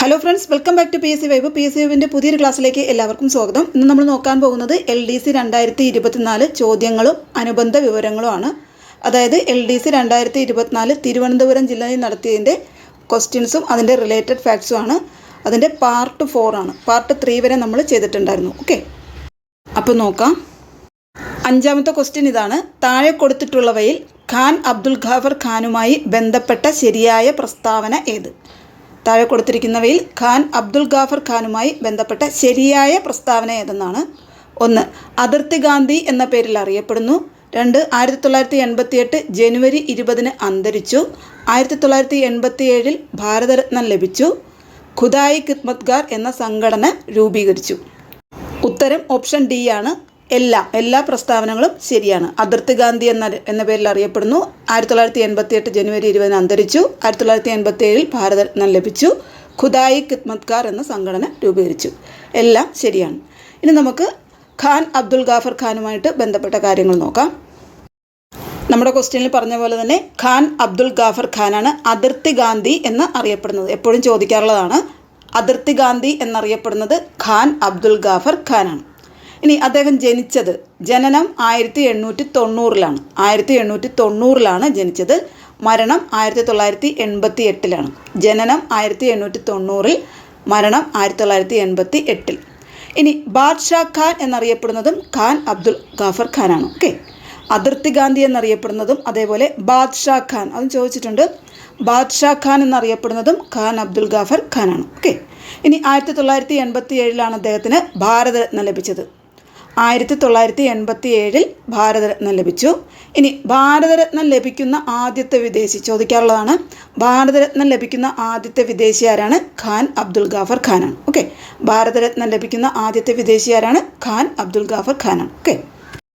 Hello friends welcome back to P S C vibe P S C വൈബിന്റെ പുതിയൊരു ക്ലാസ്സിലേക്ക് എല്ലാവർക്കും സ്വാഗതം. ഇന്ന് നമ്മൾ നോക്കാൻ പോകുന്നത് എൽ ഡി സി രണ്ടായിരത്തി ഇരുപത്തിനാല് ചോദ്യങ്ങളും അനുബന്ധ വിവരങ്ങളുമാണ്. അതായത് എൽ ഡി സി രണ്ടായിരത്തി ഇരുപത്തിനാല് തിരുവനന്തപുരം ജില്ലയിൽ നടത്തിയതിന്റെ ക്വസ്റ്റ്യൻസും അതിന്റെ റിലേറ്റഡ് ഫാക്ട്സും ആണ്. അതിന്റെ പാർട്ട് ഫോർ ആണ്. പാർട്ട് ത്രീ വരെ നമ്മൾ ചെയ്തിട്ടുണ്ടായിരുന്നു. ഓക്കെ അപ്പോൾ നോക്കാം. അഞ്ചാമത്തെ ക്വസ്റ്റ്യൻ ഇതാണ്. താഴെ കൊടുത്തിട്ടുള്ളവയിൽ ഖാൻ അബ്ദുൽ ഖാഫർ ഖാനുമായി ബന്ധപ്പെട്ട ശരിയായ പ്രസ്താവന ഏത്? താഴെ കൊടുത്തിരിക്കുന്നവയിൽ ഖാൻ അബ്ദുൽ ഗാഫർ ഖാനുമായി ബന്ധപ്പെട്ട ശരിയായ പ്രസ്താവന ഏതെന്നാണ്? ഒന്ന് അതിർത്തി ഗാന്ധി എന്ന പേരിൽ അറിയപ്പെടുന്നു. രണ്ട് ആയിരത്തി തൊള്ളായിരത്തി എൺപത്തി എട്ട് ജനുവരി ഇരുപതിന് അന്തരിച്ചു. ആയിരത്തി തൊള്ളായിരത്തി എൺപത്തി ഏഴിൽ ഭാരതരത്നം ലഭിച്ചു. ഖുദായി ഖിദ്മത്ഗാർ എന്ന സംഘടന രൂപീകരിച്ചു. ഉത്തരം ഓപ്ഷൻ ഡി ആണ്. എല്ലാ എല്ലാ പ്രസ്താവനകളും ശരിയാണ്. അതിർത്തി ഗാന്ധി എന്ന എന്ന പേരിൽ അറിയപ്പെടുന്നു. ആയിരത്തി തൊള്ളായിരത്തി എൺപത്തി എട്ട് ജനുവരി ഇരുപതിന് അന്തരിച്ചു. ആയിരത്തി തൊള്ളായിരത്തി എൺപത്തി ഏഴിൽ ഭാരതരത്നം ലഭിച്ചു. ഖുദായി ഖിദ്മത്കാർ എന്ന സംഘടന രൂപീകരിച്ചു. എല്ലാം ശരിയാണ്. ഇനി നമുക്ക് ഖാൻ അബ്ദുൽ ഗാഫർ ഖാനുമായിട്ട് ബന്ധപ്പെട്ട കാര്യങ്ങൾ നോക്കാം. നമ്മുടെ ക്വസ്റ്റ്യനിൽ പറഞ്ഞ പോലെ തന്നെ ഖാൻ അബ്ദുൽ ഗാഫർ ഖാനാണ് അതിർത്തി ഗാന്ധി എന്ന് അറിയപ്പെടുന്നത്. എപ്പോഴും ചോദിക്കാറുള്ളതാണ് അതിർത്തി ഗാന്ധി എന്നറിയപ്പെടുന്നത് ഖാൻ അബ്ദുൽ ഗാഫർ ഖാനാണ്. ഇനി അദ്ദേഹം ജനിച്ചത് ജനനം ആയിരത്തി എണ്ണൂറ്റി തൊണ്ണൂറിലാണ് ആയിരത്തി എണ്ണൂറ്റി തൊണ്ണൂറിലാണ് ജനിച്ചത്. മരണം ആയിരത്തി തൊള്ളായിരത്തി എൺപത്തി എട്ടിലാണ് ജനനം ആയിരത്തി എണ്ണൂറ്റി തൊണ്ണൂറിൽ മരണം ആയിരത്തി തൊള്ളായിരത്തി എൺപത്തി എട്ടിൽ ഇനി ബാദ്ഷാ ഖാൻ എന്നറിയപ്പെടുന്നതും ഖാൻ അബ്ദുൽ ഗാഫർ ഖാനാണ്. ഓക്കെ? അതിർത്തി ഗാന്ധി എന്നറിയപ്പെടുന്നതും അതേപോലെ ബാദ്ഷാ ഖാൻ. അതും ചോദിച്ചിട്ടുണ്ട്. ബാദ്ഷാ ഖാൻ എന്നറിയപ്പെടുന്നതും ഖാൻ അബ്ദുൽ ഗാഫർ ഖാനാണ്. ഓക്കെ? ഇനി ആയിരത്തി തൊള്ളായിരത്തി എൺപത്തി ഏഴിലാണ് അദ്ദേഹത്തിന് ഭാരതരത്നം ലഭിച്ചത്. ആയിരത്തി തൊള്ളായിരത്തി എൺപത്തി ഏഴിൽ ഭാരതരത്നം ലഭിച്ചു. ഇനി ഭാരതരത്നം ലഭിക്കുന്ന ആദ്യത്തെ വിദേശി ചോദിക്കാറുള്ളതാണ്. ഭാരതരത്നം ലഭിക്കുന്ന ആദ്യത്തെ വിദേശി ആരാണ്? ഖാൻ അബ്ദുൽ ഗാഫർ ഖാനാണ്. ഓക്കെ. ഭാരതരത്നം ലഭിക്കുന്ന ആദ്യത്തെ വിദേശി ആരാണ്? ഖാൻ അബ്ദുൽ ഗാഫർ ഖാനാണ്. ഓക്കെ.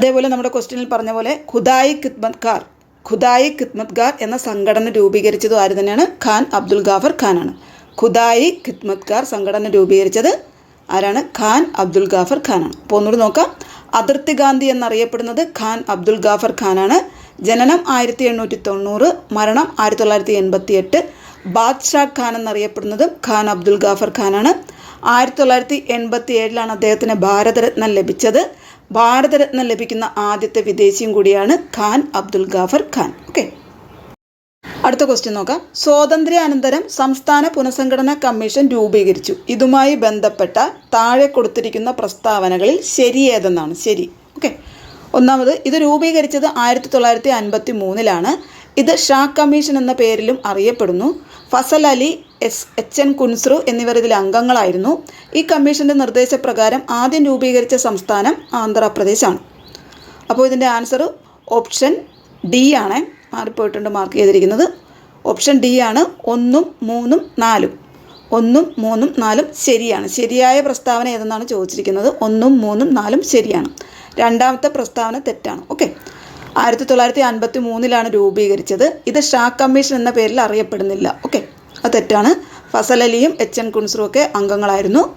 അതേപോലെ നമ്മുടെ ക്വസ്റ്റ്യനിൽ പറഞ്ഞ പോലെ ഖുദായി ഖിദ്മത്കാർ ഖുദായി ഖിദ്മത്കാർ എന്ന സംഘടന രൂപീകരിച്ചതും ആര് തന്നെയാണ്? ഖാൻ അബ്ദുൽ ഗാഫർ ഖാനാണ്. ഖുദായി ഖിദ്മത്കാർ സംഘടന രൂപീകരിച്ചത് ആരാണ്? ഖാൻ അബ്ദുൽ ഗാഫർ ഖാനാണ്. അപ്പോൾ ഒന്നുകൂടി നോക്കാം. അതിർത്തി ഗാന്ധി എന്നറിയപ്പെടുന്നത് ഖാൻ അബ്ദുൽ ഗാഫർ ഖാനാണ്. ജനനം ആയിരത്തി എണ്ണൂറ്റി തൊണ്ണൂറ് മരണം ആയിരത്തി തൊള്ളായിരത്തി എൺപത്തി എട്ട് ബാദ്ഷാ ഖാൻ എന്നറിയപ്പെടുന്നതും ഖാൻ അബ്ദുൽ ഗാഫർ ഖാനാണ്. ആയിരത്തി തൊള്ളായിരത്തി എൺപത്തി ഏഴിലാണ് അദ്ദേഹത്തിന് ഭാരതരത്നം ലഭിച്ചത്. ഭാരതരത്നം ലഭിക്കുന്ന ആദ്യത്തെ വിദേശിയും കൂടിയാണ് ഖാൻ അബ്ദുൽ ഗാഫർ ഖാൻ. ഓക്കെ. അടുത്ത ക്വസ്റ്റ്യൻ നോക്കാം. സ്വാതന്ത്ര്യാനന്തരം സംസ്ഥാന പുനഃസംഘടനാ കമ്മീഷൻ രൂപീകരിച്ചു. ഇതുമായി ബന്ധപ്പെട്ട താഴെ കൊടുത്തിരിക്കുന്ന പ്രസ്താവനകളിൽ ശരിയേതെന്നാണ് ശരി. ഓക്കെ ഒന്നാമത് ഇത് രൂപീകരിച്ചത് ആയിരത്തി തൊള്ളായിരത്തി അൻപത്തി മൂന്നിലാണ് ഇത് ഷാ കമ്മീഷൻ എന്ന പേരിലും അറിയപ്പെടുന്നു. Fazal Ali S H N Kunzru എന്നിവർ ഇതിൽ അംഗങ്ങളായിരുന്നു. ഈ കമ്മീഷന്റെ നിർദ്ദേശപ്രകാരം ആദ്യം രൂപീകരിച്ച സംസ്ഥാനം ആന്ധ്രാപ്രദേശാണ്. അപ്പോൾ ഇതിന്റെ ആൻസർ ഓപ്ഷൻ ഡി ആണ്. മാറിപ്പോയിട്ടുണ്ട് മാർക്ക് ചെയ്തിരിക്കുന്നത്. ഓപ്ഷൻ ഡി ആണ്. ഒന്നും മൂന്നും നാലും. ഒന്നും മൂന്നും നാലും ശരിയാണ്. ശരിയായ പ്രസ്താവന ഏതെന്നാണ് ചോദിച്ചിരിക്കുന്നത്? ഒന്നും മൂന്നും നാലും ശരിയാണ്. രണ്ടാമത്തെ പ്രസ്താവന തെറ്റാണ്. ഓക്കെ ആയിരത്തി തൊള്ളായിരത്തി അൻപത്തി മൂന്നിലാണ് രൂപീകരിച്ചത്. ഇത് ഷാ കമ്മീഷൻ എന്ന പേരിൽ അറിയപ്പെടുന്നില്ല. ഓക്കെ അത് തെറ്റാണ്. ഫസൽ അലിയും എച്ച് എൻ കുൻസറും ഒക്കെ അംഗങ്ങളായിരുന്നു.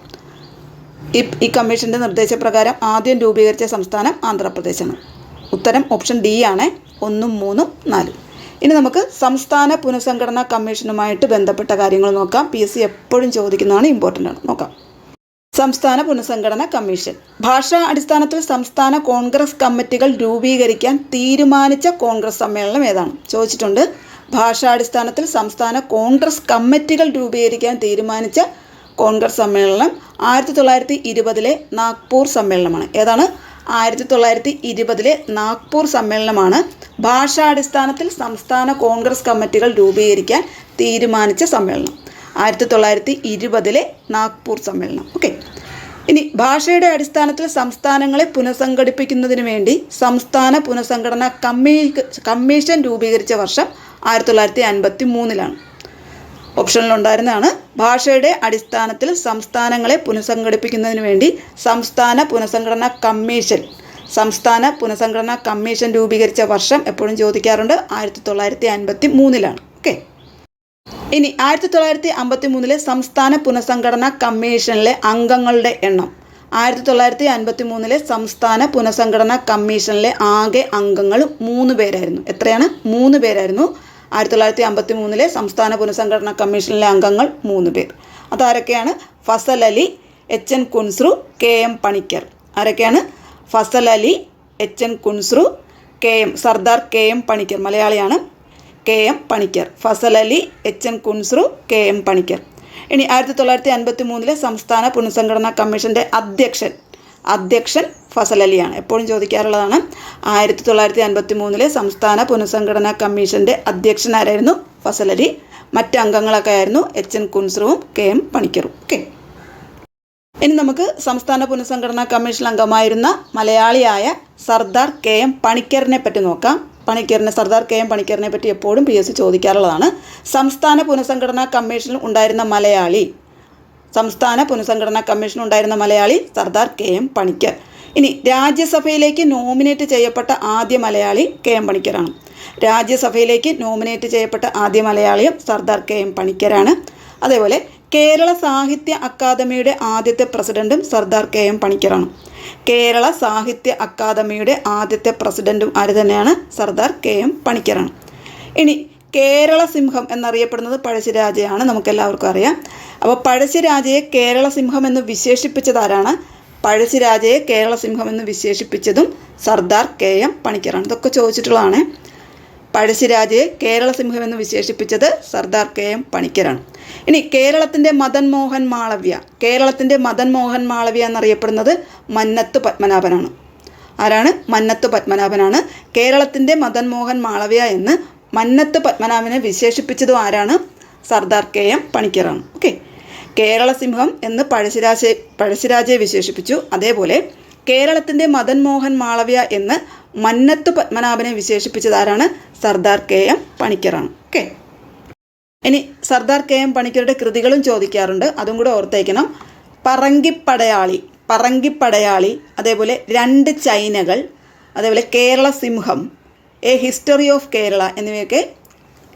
ഈ ഈ കമ്മീഷന്റെ നിർദ്ദേശപ്രകാരം ആദ്യം രൂപീകരിച്ച സംസ്ഥാനം ആന്ധ്രാപ്രദേശാണ്. ഉത്തരം ഓപ്ഷൻ ഡി ആണ്. ഒന്നും മൂന്നും നാലും. ഇനി നമുക്ക് സംസ്ഥാന പുനഃസംഘടനാ കമ്മീഷനുമായിട്ട് ബന്ധപ്പെട്ട കാര്യങ്ങൾ നോക്കാം. പി എസ് സി എപ്പോഴും ചോദിക്കുന്നതാണ് ഇമ്പോർട്ടന്റ് ആണ്. നോക്കാം. സംസ്ഥാന പുനഃസംഘടന കമ്മീഷൻ. ഭാഷാ അടിസ്ഥാനത്തിൽ സംസ്ഥാന കോൺഗ്രസ് കമ്മിറ്റികൾ രൂപീകരിക്കാൻ തീരുമാനിച്ച കോൺഗ്രസ് സമ്മേളനം ഏതാണ്? ചോദിച്ചിട്ടുണ്ട്. ഭാഷാടിസ്ഥാനത്തിൽ സംസ്ഥാന കോൺഗ്രസ് കമ്മിറ്റികൾ രൂപീകരിക്കാൻ തീരുമാനിച്ച കോൺഗ്രസ് സമ്മേളനം ആയിരത്തി തൊള്ളായിരത്തി ഇരുപതിലെ നാഗ്പൂർ സമ്മേളനമാണ്. ഏതാണ്? ആയിരത്തി തൊള്ളായിരത്തി ഇരുപതിലെ നാഗ്പൂർ സമ്മേളനമാണ് ഭാഷാടിസ്ഥാനത്തിൽ സംസ്ഥാന കോൺഗ്രസ് കമ്മിറ്റികൾ രൂപീകരിക്കാൻ തീരുമാനിച്ച സമ്മേളനം. ആയിരത്തി തൊള്ളായിരത്തി ഇരുപതിലെ നാഗ്പൂർ സമ്മേളനം. ഓക്കെ. ഇനി ഭാഷയുടെ അടിസ്ഥാനത്തിൽ സംസ്ഥാനങ്ങളെ പുനഃസംഘടിപ്പിക്കുന്നതിന് വേണ്ടി സംസ്ഥാന പുനഃസംഘടനാ കമ്മീ കമ്മീഷൻ രൂപീകരിച്ച വർഷം ആയിരത്തി തൊള്ളായിരത്തി അൻപത്തി മൂന്നിലാണ് ഓപ്ഷനിലുണ്ടായിരുന്നതാണ്. ഭാഷയുടെ അടിസ്ഥാനത്തിൽ സംസ്ഥാനങ്ങളെ പുനഃസംഘടിപ്പിക്കുന്നതിന് വേണ്ടി സംസ്ഥാന പുനഃസംഘടനാ കമ്മീഷൻ സംസ്ഥാന പുനഃസംഘടനാ കമ്മീഷൻ രൂപീകരിച്ച വർഷം എപ്പോഴും ചോദിക്കാറുണ്ട്. ആയിരത്തി തൊള്ളായിരത്തി അൻപത്തി മൂന്നിലാണ് ഓക്കെ. ഇനി ആയിരത്തി തൊള്ളായിരത്തി അമ്പത്തി മൂന്നിലെ സംസ്ഥാന പുനഃസംഘടനാ കമ്മീഷനിലെ അംഗങ്ങളുടെ എണ്ണം. ആയിരത്തി തൊള്ളായിരത്തി അൻപത്തി മൂന്നിലെ സംസ്ഥാന പുനഃസംഘടനാ കമ്മീഷനിലെ ആകെ അംഗങ്ങൾ മൂന്ന് പേരായിരുന്നു. എത്രയാണ്? മൂന്ന് പേരായിരുന്നു. ആയിരത്തി തൊള്ളായിരത്തി അമ്പത്തി മൂന്നിലെ സംസ്ഥാന പുനഃസംഘടനാ കമ്മീഷനിലെ അംഗങ്ങൾ മൂന്ന് പേർ. അതാരൊക്കെയാണ്? Fazal Ali H N Kunzru K M Panikkar. ആരൊക്കെയാണ്? Fazal Ali H N Kunzru K M Sardar K M Panikkar. മലയാളിയാണ് K M Panikkar. Fazal Ali H N Kunzru K M Panikkar. ഇനി ആയിരത്തി തൊള്ളായിരത്തി അൻപത്തി മൂന്നിലെ സംസ്ഥാന പുനഃസംഘടനാ കമ്മീഷന്റെ അധ്യക്ഷൻ അധ്യക്ഷൻ ഫസൽ അലിയാണ്. എപ്പോഴും ചോദിക്കാറുള്ളതാണ് ആയിരത്തി തൊള്ളായിരത്തി അൻപത്തി മൂന്നിലെ സംസ്ഥാന പുനഃസംഘടനാ കമ്മീഷന്റെ അധ്യക്ഷൻ ആരായിരുന്നു? ഫസൽ അലി. മറ്റ് അംഗങ്ങളൊക്കെ ആയിരുന്നു എച്ച് എൻ കുൻസ്രുവും കെ എം പണിക്കറും ഓക്കെ. ഇനി നമുക്ക് സംസ്ഥാന പുനഃസംഘടനാ കമ്മീഷൻ അംഗമായിരുന്ന മലയാളിയായ സർദാർ കെ എം പണിക്കറിനെ പറ്റി നോക്കാം. പണിക്കറിനെ സർദാർ കെ എം പണിക്കറിനെ പറ്റി എപ്പോഴും പി എസ് സി ചോദിക്കാറുള്ളതാണ്. സംസ്ഥാന പുനഃസംഘടനാ കമ്മീഷനിൽ ഉണ്ടായിരുന്ന മലയാളി സംസ്ഥാന പുനഃസംഘടനാ കമ്മീഷൻ ഉണ്ടായിരുന്ന മലയാളി സർദാർ കെ എം പണിക്കർ. ഇനി രാജ്യസഭയിലേക്ക് നോമിനേറ്റ് ചെയ്യപ്പെട്ട ആദ്യ മലയാളി കെ എം പണിക്കരാണ്. രാജ്യസഭയിലേക്ക് നോമിനേറ്റ് ചെയ്യപ്പെട്ട ആദ്യ മലയാളിയും സർദാർ കെ എം പണിക്കരാണ്. അതേപോലെ കേരള സാഹിത്യ അക്കാദമിയുടെ ആദ്യത്തെ പ്രസിഡന്റും സർദാർ കെ എം പണിക്കരാണ്. കേരള സാഹിത്യ അക്കാദമിയുടെ ആദ്യത്തെ പ്രസിഡന്റും ആര് തന്നെയാണ്? സർദാർ കെ എം പണിക്കരാണ്. ഇനി കേരള സിംഹം എന്നറിയപ്പെടുന്നത് പഴശ്ശിരാജയാണ്. നമുക്കെല്ലാവർക്കും അറിയാം. അപ്പോൾ പഴശ്ശിരാജയെ കേരള സിംഹം എന്ന് വിശേഷിപ്പിച്ചത് ആരാണ്? പഴശ്ശിരാജയെ കേരള സിംഹം എന്ന് വിശേഷിപ്പിച്ചതും സർദാർ കെ എം പണിക്കറാണ് ഇതൊക്കെ ചോദിച്ചിട്ടുള്ളതാണ്. പഴശ്ശിരാജയെ കേരള സിംഹം എന്ന് വിശേഷിപ്പിച്ചത് സർദാർ കെ എം പണിക്കരാണ്. ഇനി കേരളത്തിന്റെ മദൻ മോഹൻ മാളവ്യ. കേരളത്തിന്റെ മദൻ മോഹൻ മാളവ്യ എന്നറിയപ്പെടുന്നത് മന്നത്ത് പത്മനാഭനാണ്. ആരാണ്? മന്നത്ത് പത്മനാഭനാണ്. കേരളത്തിന്റെ മദൻ മോഹൻ മാളവ്യ എന്ന് മന്നത്ത് പത്മനാഭനെ വിശേഷിപ്പിച്ചതും ആരാണ്? സർദാർ കെ എം പണിക്കറാണ് ഓക്കെ. കേരള സിംഹം എന്ന് പഴശ്ശിരാജെ പഴശ്ശിരാജയെ വിശേഷിപ്പിച്ചു. അതേപോലെ കേരളത്തിന്റെ മദൻ മോഹൻ മാളവ്യ എന്ന് മന്നത്ത് പത്മനാഭനെ വിശേഷിപ്പിച്ചത് ആരാണ്? സർദാർ കെ എം പണിക്കറാണ് ഓക്കെ. ഇനി സർദാർ കെ എം പണിക്കരുടെ കൃതികളും ചോദിക്കാറുണ്ട്. അതും കൂടെ ഓർത്തേക്കണം. പറങ്കിപ്പടയാളി പറങ്കിപ്പടയാളി അതേപോലെ രണ്ട് ചൈനകൾ അതേപോലെ കേരള സിംഹം എ ഹിസ്റ്ററി ഓഫ് കേരള എന്നിവയൊക്കെ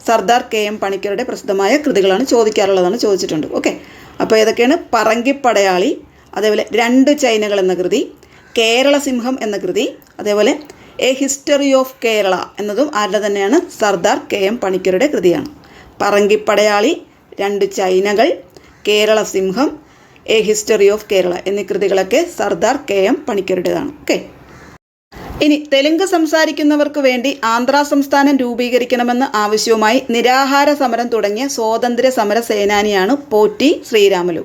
സർദാർ കെ എം പണിക്കരുടെ പ്രസിദ്ധമായ കൃതികളാണ് ചോദിക്കാറുള്ളതാണ് ചോദിച്ചിട്ടുണ്ട്. ഓക്കെ അപ്പോൾ ഏതൊക്കെയാണ്? പറങ്കിപ്പടയാളി അതേപോലെ രണ്ട് ചൈനകൾ എന്ന കൃതി കേരള സിംഹം എന്ന കൃതി അതേപോലെ എ ഹിസ്റ്ററി ഓഫ് കേരള എന്നതും ആരുടെ തന്നെയാണ്? സർദാർ കെ എം പണിക്കരുടെ കൃതിയാണ്. പറങ്കിപ്പടയാളി രണ്ട് ചൈനകൾ കേരള സിംഹം എ ഹിസ്റ്ററി ഓഫ് കേരള എന്നീ കൃതികളൊക്കെ സർദാർ കെ എം പണിക്കരുടേതാണ്. ഓക്കെ ഇനി തെലുങ്ക് സംസാരിക്കുന്നവർക്ക് വേണ്ടി ആന്ധ്ര സംസ്ഥാനം രൂപീകരിക്കണമെന്ന് ആവശ്യവുമായി നിരാഹാര സമരം തുടങ്ങിയ സ്വാതന്ത്ര്യ സമര സേനാനിയാണ് പോറ്റി ശ്രീരാമലു.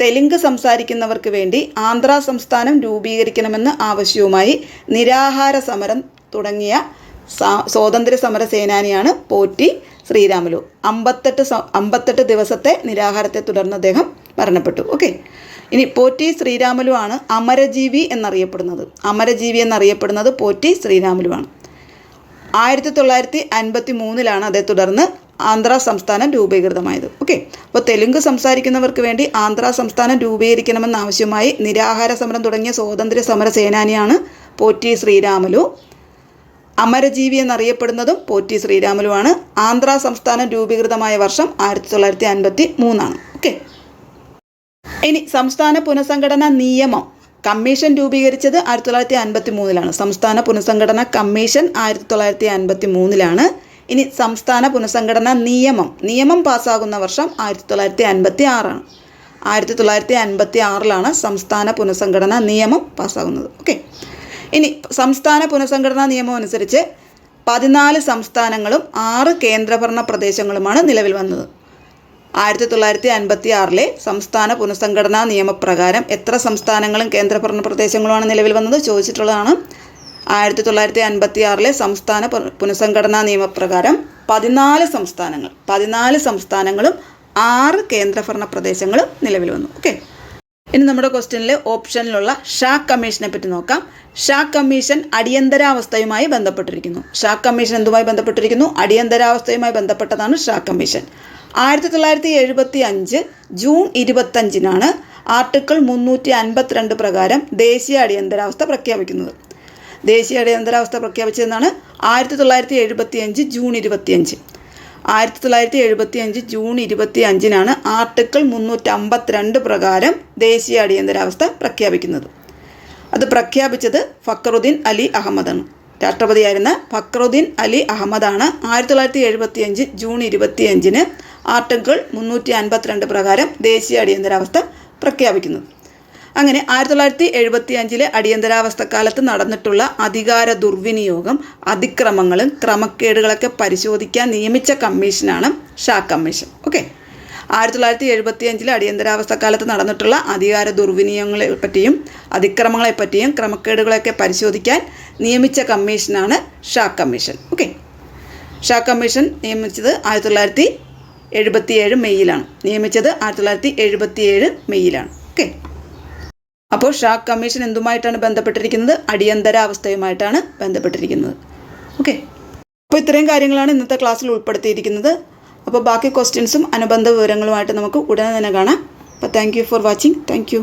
തെലുങ്ക് സംസാരിക്കുന്നവർക്ക് വേണ്ടി ആന്ധ്ര സംസ്ഥാനം രൂപീകരിക്കണമെന്ന് ആവശ്യവുമായി നിരാഹാര സമരം തുടങ്ങിയ സ്വാതന്ത്ര്യ സമര സേനാനിയാണ് പോറ്റി ശ്രീരാമലു. അമ്പത്തെട്ട് അമ്പത്തെട്ട് ദിവസത്തെ നിരാഹാരത്തെ തുടർന്ന് അദ്ദേഹം മരണപ്പെട്ടു. ഓക്കെ. ഇനി പോറ്റി ശ്രീരാമലുവാണ് അമരജീവി എന്നറിയപ്പെടുന്നത്. അമരജീവി എന്നറിയപ്പെടുന്നത് പോറ്റി ശ്രീരാമലുവാണ്. ആയിരത്തി തൊള്ളായിരത്തി അൻപത്തി മൂന്നിലാണ് അതേ തുടർന്ന് ആന്ധ്ര സംസ്ഥാനം രൂപീകൃതമായത്. ഓക്കെ. അപ്പോൾ തെലുങ്ക് സംസാരിക്കുന്നവർക്ക് വേണ്ടി ആന്ധ്ര സംസ്ഥാനം രൂപീകരിക്കണമെന്ന ആവശ്യമായി നിരാഹാര സമരം തുടങ്ങിയ സ്വാതന്ത്ര്യ സമര സേനാനിയാണ് പോറ്റി ശ്രീരാമലു. അമരജീവി എന്നറിയപ്പെടുന്നതും പോറ്റി ശ്രീരാമലുവാണ്. ആന്ധ്ര സംസ്ഥാനം രൂപീകൃതമായ വർഷം ആയിരത്തി തൊള്ളായിരത്തി അൻപത്തി മൂന്നാണ് ഓക്കെ. ഇനി സംസ്ഥാന പുനഃസംഘടനാ നിയമം കമ്മീഷൻ രൂപീകരിച്ചത് ആയിരത്തി തൊള്ളായിരത്തി അൻപത്തി മൂന്നിലാണ് സംസ്ഥാന പുനഃസംഘടനാ കമ്മീഷൻ ആയിരത്തി തൊള്ളായിരത്തി അൻപത്തി മൂന്നിലാണ് ഇനി സംസ്ഥാന പുനഃസംഘടനാ നിയമം. നിയമം പാസ്സാകുന്ന വർഷം ആയിരത്തി തൊള്ളായിരത്തി അൻപത്തി ആറാണ് ആയിരത്തി തൊള്ളായിരത്തി അൻപത്തി ആറിലാണ് സംസ്ഥാന പുനഃസംഘടനാ നിയമം പാസ്സാകുന്നത് ഓക്കെ. ഇനി സംസ്ഥാന പുനഃസംഘടനാ നിയമം അനുസരിച്ച് പതിനാല് സംസ്ഥാനങ്ങളും ആറ് കേന്ദ്രഭരണ പ്രദേശങ്ങളുമാണ് നിലവിൽ വന്നത്. ആയിരത്തി തൊള്ളായിരത്തി അൻപത്തി ആറിലെ സംസ്ഥാന പുനഃസംഘടനാ നിയമപ്രകാരം എത്ര സംസ്ഥാനങ്ങളും കേന്ദ്രഭരണ പ്രദേശങ്ങളുമാണ് നിലവിൽ വന്നത് ചോദിച്ചിട്ടുള്ളതാണ്. ആയിരത്തി തൊള്ളായിരത്തി അൻപത്തി ആറിലെ സംസ്ഥാന പുന- പുനഃസംഘടനാ നിയമപ്രകാരം പതിനാല് സംസ്ഥാനങ്ങൾ പതിനാല് സംസ്ഥാനങ്ങളും ആറ് കേന്ദ്രഭരണ പ്രദേശങ്ങളും നിലവിൽ വന്നു. ഓക്കെ. ഇനി നമ്മുടെ ക്വസ്റ്റ്യനിലെ ഓപ്ഷനിലുള്ള ഷാ കമ്മീഷനെ പറ്റി നോക്കാം. ഷാ കമ്മീഷൻ അടിയന്തരാവസ്ഥയുമായി ബന്ധപ്പെട്ടിരിക്കുന്നു. ഷാ കമ്മീഷൻ എന്തുമായി ബന്ധപ്പെട്ടിരിക്കുന്നു? അടിയന്തരാവസ്ഥയുമായി ബന്ധപ്പെട്ടതാണ് ഷാ കമ്മീഷൻ. ആയിരത്തി തൊള്ളായിരത്തി എഴുപത്തി അഞ്ച് ജൂൺ ഇരുപത്തഞ്ചിനാണ് ആർട്ടിക്കിൾ മുന്നൂറ്റി അൻപത്തിരണ്ട് പ്രകാരം ദേശീയ അടിയന്തരാവസ്ഥ പ്രഖ്യാപിക്കുന്നത്. ദേശീയ അടിയന്തരാവസ്ഥ പ്രഖ്യാപിച്ചതെന്നാണ് ആയിരത്തി തൊള്ളായിരത്തി എഴുപത്തി അഞ്ച് ജൂൺ ഇരുപത്തിയഞ്ച്. ആയിരത്തി തൊള്ളായിരത്തി എഴുപത്തി അഞ്ച് ജൂൺ ഇരുപത്തി അഞ്ചിനാണ് ആർട്ടിക്കിൾ മുന്നൂറ്റി അമ്പത്തിരണ്ട് പ്രകാരം ദേശീയ അടിയന്തരാവസ്ഥ പ്രഖ്യാപിക്കുന്നത്. അത് പ്രഖ്യാപിച്ചത് ഫക്രുദ്ദീൻ അലി അഹമ്മദാണ്. രാഷ്ട്രപതിയായിരുന്ന ഫക്രുദ്ദീൻ അലി അഹമ്മദാണ് ആയിരത്തി തൊള്ളായിരത്തി എഴുപത്തി അഞ്ച് ജൂൺ ഇരുപത്തിയഞ്ചിന് ആർട്ടിക്കിൾ മുന്നൂറ്റി അൻപത്തിരണ്ട് പ്രകാരം ദേശീയ അടിയന്തരാവസ്ഥ പ്രഖ്യാപിക്കുന്നത് അങ്ങനെ ആയിരത്തി തൊള്ളായിരത്തി എഴുപത്തി അഞ്ചിലെ അടിയന്തരാവസ്ഥക്കാലത്ത് നടന്നിട്ടുള്ള അധികാര ദുർവിനിയോഗം അതിക്രമങ്ങളും ക്രമക്കേടുകളൊക്കെ പരിശോധിക്കാൻ നിയമിച്ച കമ്മീഷനാണ് ഷാ കമ്മീഷൻ. ഓക്കെ? ആയിരത്തി തൊള്ളായിരത്തി എഴുപത്തി അഞ്ചിലെ അടിയന്തരാവസ്ഥക്കാലത്ത് നടന്നിട്ടുള്ള അധികാര ദുർവിനിയോഗങ്ങളെ പറ്റിയും അതിക്രമങ്ങളെ പറ്റിയും ക്രമക്കേടുകളെയൊക്കെ പരിശോധിക്കാൻ നിയമിച്ച കമ്മീഷനാണ് Shah commission. Okay? Shah commission നിയമിച്ചത് ആയിരത്തി തൊള്ളായിരത്തി എഴുപത്തിയേഴ് മെയ്യിലാണ്. നിയമിച്ചത് ആയിരത്തി തൊള്ളായിരത്തി എഴുപത്തിയേഴ് മെയ്യിലാണ്. ഓക്കെ. അപ്പോൾ ഷാ കമ്മീഷൻ എന്തുമായിട്ടാണ് ബന്ധപ്പെട്ടിരിക്കുന്നത്? അടിയന്തരാവസ്ഥയുമായിട്ടാണ് ബന്ധപ്പെട്ടിരിക്കുന്നത്. ഓക്കെ. അപ്പോൾ ഇത്രയും കാര്യങ്ങളാണ് ഇന്നത്തെ ക്ലാസ്സിൽ ഉൾപ്പെടുത്തിയിരിക്കുന്നത്. അപ്പോൾ ബാക്കി ക്വസ്റ്റ്യൻസും അനുബന്ധ വിവരങ്ങളുമായിട്ട് നമുക്ക് ഉടനെ തന്നെ കാണാം. അപ്പോൾ thank you for watching thank